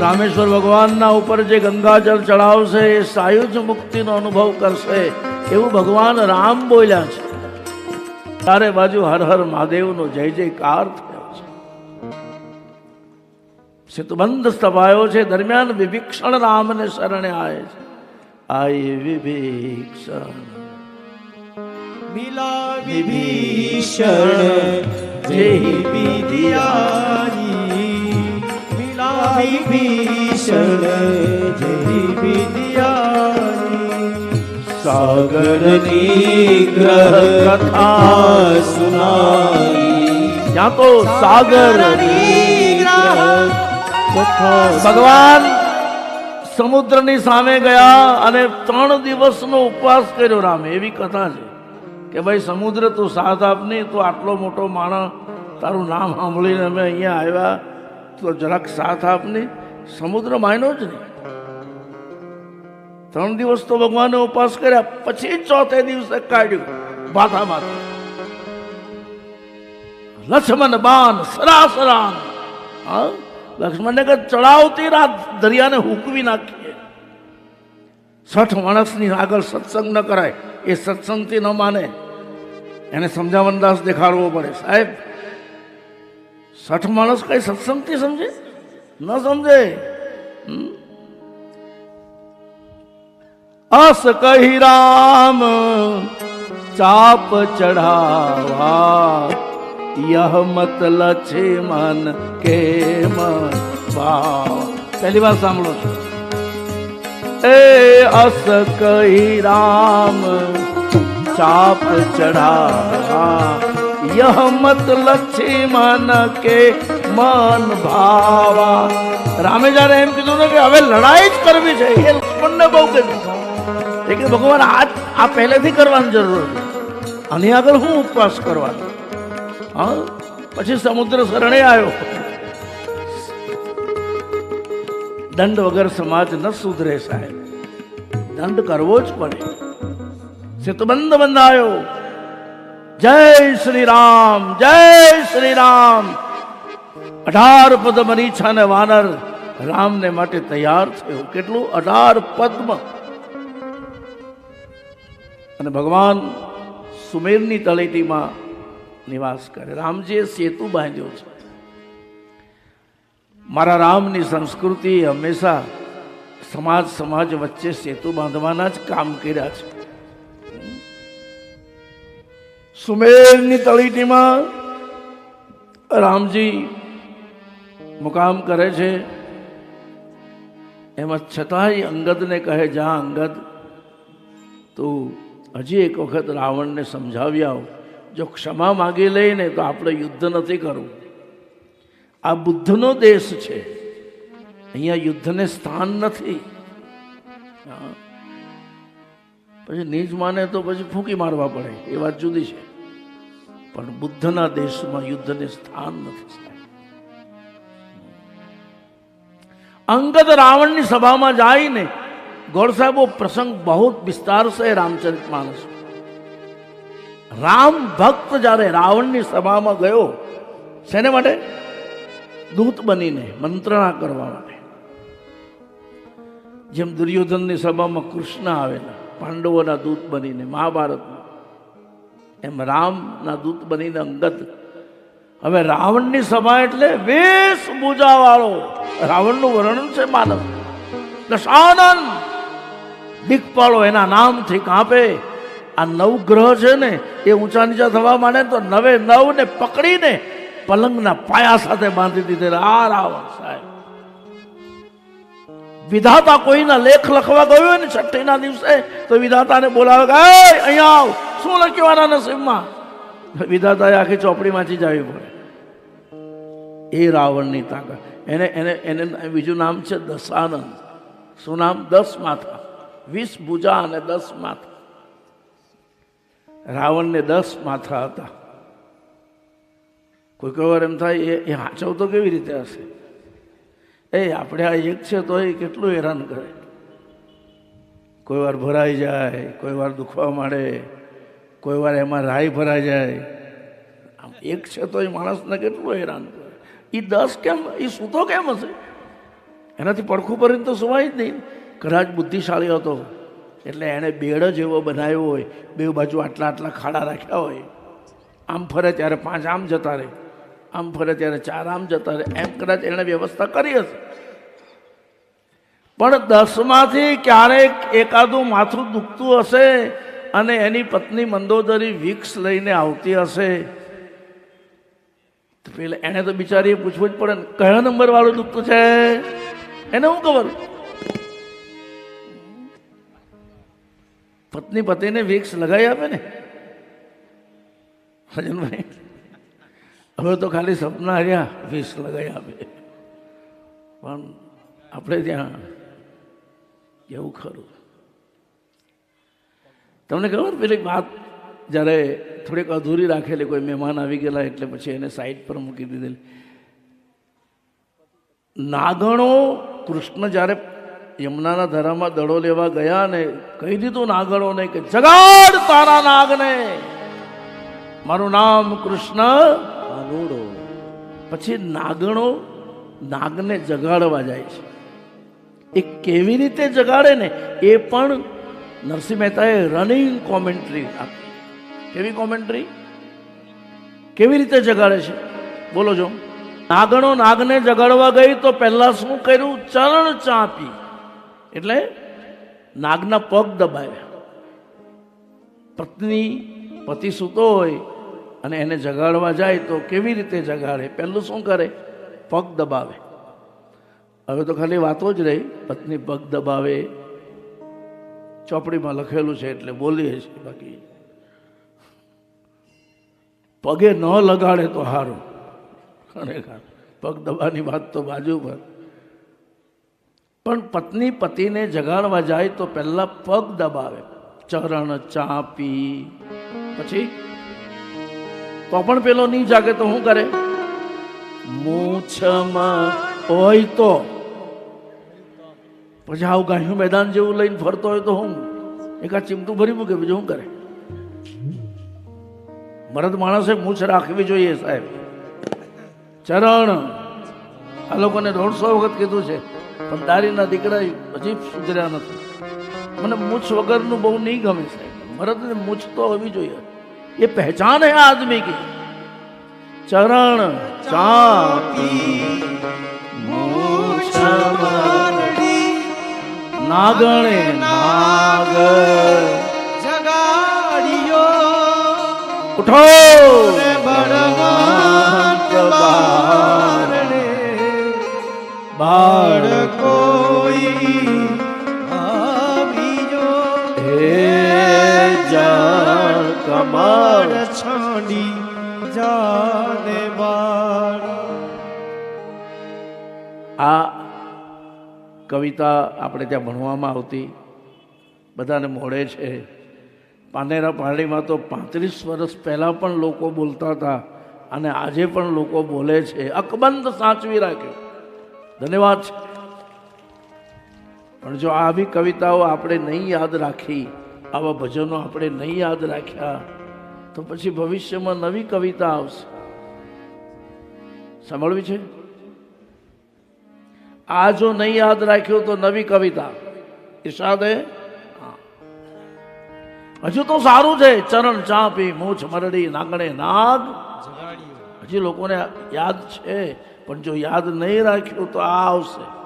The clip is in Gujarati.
રામેશ્વર ભગવાનના ઉપર જે ગંગાજળ ચડાવશે, એ સાયુજ મુક્તિનો અનુભવ કરશે, એવું ભગવાન રામ બોલ્યા છે. ચારે બાજુ હર હર મહાદેવનો જય જયકાર થયો છે. સિતબંધ સ્થપાયો છે, દરમિયાન વિભીક્ષણ રામને શરણે આવે છે. આય વિભીક્ષણ. વિભીષણ વિદ્યાની મિલા વિભીષણ જય વિદ્યાની સાગરની ગ્રહ કથા સુનાઈ ત્યાં તો સાગર ભગવાન સમુદ્રની સામે ગયા અને ત્રણ દિવસનો ઉપવાસ કર્યો રામે. એવી કથા છે કે ભાઈ, સમુદ્ર તું સાથ આપની, તું આટલો મોટો માણસ, તારું નામ સાંભળીને અમે અહીંયા આવ્યા. તો જરાક સાથ આપને, સમુદ્ર માયનો જ નહીં. ત્રણ દિવસ તો ભગવાને ઉપવાસ કર્યા, પછી ચોથે દિવસે કાઢ્યું માથામાંથી લક્ષ્મણ બાન સરાસરાન હા, લક્ષ્મણને કે ચડાવતી રાત દરિયાને હુકવી નાખીએ. છઠ માણસની આગળ સત્સંગ ન કરાય, એ સત્સંગથી ન માને. એને સમજાવન દાસ દેખાડવો પડે. સાહેબ સઠ માણસ કઈ સત્સંગથી સમજે? ન સમજે? અસ કહી રામ, ચાપ ચઢાવા. યહ મત લછે મન કે પહેલી વાર સાંભળો છો. એ અસ કહી રામ, ચાપ ચઢાવા. यह मत લક્ષ્મણ કે મન ભાવા રામે જ્યારે એમ કીધું ને કે હવે લડાઈ જ કરવી છે એ લક્ષ્મણને બહુ કહ્યું એ કે ભગવાન આ આ પહેલેથી કરવાની જરૂર હતી આની આગળ હું ઉપવાસ કરવાનો હા પછી સમુદ્ર શરણે આવ્યો દંડ વગર સમાજ ન સુધરે સાહેબ દંડ કરવો જ પડે સિતબંધ બંધાયો જય શ્રી રામ જય શ્રી રામ અઢાર પદ મરીછા ને વાનર રામને માટે તૈયાર થયો. કેટલું? અઢાર પદ્મ. અને ભગવાન સુમેરની તળેટીમાં નિવાસ કરે. રામજીએ સેતુ બાંધ્યો છે. મારા રામની સંસ્કૃતિ હંમેશા સમાજ સમાજ વચ્ચે સેતુ બાંધવાના જ કામ કર્યા છે. સુમેરની તળીટીમાં રામજી મુકામ કરે છે. એમાં છતાંય અંગદને કહે, જા અંગદ, તું હજી એક વખત રાવણને સમજાવી આવ. જો ક્ષમા માગી લઈને તો આપણે યુદ્ધ નથી કરવું આ બુદ્ધનો દેશ છે. અહીંયા યુદ્ધને સ્થાન નથી. હા. પછી નીચ માને તો પછી ફૂંકી મારવા પડે, એ વાત જુદી છે. પણ બુદ્ધના દેશમાં યુદ્ધને સ્થાન નથી અંગત રાવણની સભામાં જઈને ગોળ સાહેબ પ્રસંગ બહુ વિસ્તાર છે રામચરિત માણસ. રામ ભક્ત જ્યારે રાવણની સભામાં ગયો, શેને માટે? દૂત બનીને, મંત્રણા કરવા માટે. જેમ દુર્યોધનની સભામાં કૃષ્ણ આવેલા પાંડવોના દૂત બનીને મહાભારતમાં એમ રામના દૂત બનીને અંગત. હવે રાવણની સભા એટલે વેશ વાળો રાવણનું વર્ણન છે માનવ. દશાનંદ દિક્પાળો એના નામથી કાંપે. આ નવ ગ્રહ છે ને, એ ઊંચા નીચા થવા માંડે તો નવે નવને પકડીને પલંગના પાયા સાથે બાંધી દીધેલા. આ રાવણ સાહેબ. વિધાતા કોઈના લેખ લખવા ગયો ને છઠ્ઠીના દિવસે, તો વિધાતાને બોલાવે કે અહીંયા આવ. શું લખ્યું આના નસીબમાં? વિધાતાએ આખી ચોપડીમાંથી જ આવી પડે. એ રાવણની તાકાત. એને એને એને બીજું નામ છે દશાનંદ. શું નામ? દસ માથા. વીસ ભુજા અને દસ માથા. રાવણને દસ માથા હતા. કોઈ કોઈ વાર એમ થાય, એ હાચવતો કેવી રીતે હશે? એ આપણે આ એક છે તો એ કેટલું હેરાન કરે. કોઈ વાર ભરાઈ જાય, કોઈ વાર દુખવા માંડે, કોઈ વાર એમાં રાઈ ભરાઈ જાય. આમ એક છે તો એ માણસને કેટલું હેરાન કરે. એ દસ કેમ એ સૂતો કેમ હશે? એનાથી પડખું ભરીને તો સુવાય જ નહીં. કદાચ બુદ્ધિશાળી હતો, એટલે એણે બેડ જેવો બનાવ્યો હોય, બે બાજુ આટલા આટલા ખાડા રાખ્યા હોય. આમ ફરે ત્યારે પાંચ આમ જતા રહે. આમ ફરે ત્યારે ચાર આમ જતા રહે. એમ કદાચ એણે વ્યવસ્થા કરી હશે. પણ દસમાંથી ક્યારેક એકાદું માથું દુખતું હશે અને એની પત્ની મંદોદરી વિક્સ લઈને આવતી હશે. પેલા એને તો બિચારીએ પૂછવું જ પડે ને, કયો નંબર વાળું દુખતું છે? એને હું ખબર? પત્ની પતિને વિક્સ લગાવી આપે ને? ભજનભાઈ હવે તો ખાલી સપના રહ્યા વીસ લગાવી આપે. પણ આપણે ત્યાં એવું ખરું. તમને ખબર પેલી વાત, જ્યારે થોડીક અધૂરી રાખેલી કોઈ મહેમાન આવી ગયેલા એટલે પછી એને સાઈડ પર મૂકી દીધેલી. નાગણો કૃષ્ણ જ્યારે યમુનાના ધરામાં દડો લેવા ગયા ને કહી દીધું નાગણોને કે જગાડ તારા નાગને. મારું નામ કૃષ્ણ કાનુડો પછી નાગણો નાગને જગાડવા જાય છે. એ કેવી રીતે જગાડે ને? એ પણ નરસિંહ મહેતાએ રનિંગ કોમેન્ટ્રી આપી. કેવી કોમેન્ટ્રી કેવી રીતે જગાડે છે? બોલો જો. નાગણો નાગને જગાડવા ગઈ તો પહેલાં શું કર્યું? ચરણ ચાંપી. એટલે નાગના પગ દબાવ્યા. પત્ની, પતિ સૂતો હોય અને એને જગાડવા જાય તો કેવી રીતે જગાડે? પહેલું શું કરે? પગ દબાવે. હવે તો ખાલી વાતો જ રહી. પત્ની પગ દબાવે. ચોપડીમાં લખેલું છે એટલે બોલીએ છીએ બાકી. પગે ન લગાડે તો સારું ખરેખર પગ દબાની વાત તો બાજુ પર. પણ પત્ની પતિને જગાડવા જાય તો પહેલા પગ દબાવે. ચરણ ચાપી. પછી તો પણ પેલો નહીં જાગે તો શું કરે? મૂછમાં હોય તો. પછી આવું ગાયું મેદાન જેવું લઈને ફરતો હોય તો હું એકાદ ચીમટું ભરી મૂકે, બીજું શું કરે? મરદ માણસે મૂછ રાખવી જોઈએ સાહેબ. ચરણ. આ લોકોને દોઢસો વખત કીધું છે, પણ દારીના દીકરા હજી સુધર્યા નથી. મને મૂછ વગરનું બહુ નહીં ગમે સાહેબ. મરદને મૂછ તો હોવી જોઈએ. ये पहचान है आदमी की चरण चापी नागणे नाग जगाड़ियो उठो જાને બાળ. આ કવિતા આપણે ત્યાં ભણવામાં આવતી. બધાને મોડે છે. પાનેરા પારડીમાં તો પાંત્રીસ વર્ષ પહેલાં પણ લોકો બોલતા હતા અને આજે પણ લોકો બોલે છે. અકબંધ સાચવી રાખ્યો. ધન્યવાદ. છે પણ જો આવી કવિતાઓ આપણે નહીં યાદ રાખી, આવા ભજનો આપણે નહીં યાદ રાખ્યા તો પછી ભવિષ્યમાં નવી કવિતા આવશે. સાંભળવી છે? આ જો નહીં યાદ રાખ્યું તો નવી કવિતા. ઈશાદે? હજુ તો સારું છે. ચરણ ચાંપી, મૂછ મરડી, નાગણે નાગ. હજી લોકોને યાદ છે, પણ જો યાદ નહીં રાખ્યું તો આ આવશે.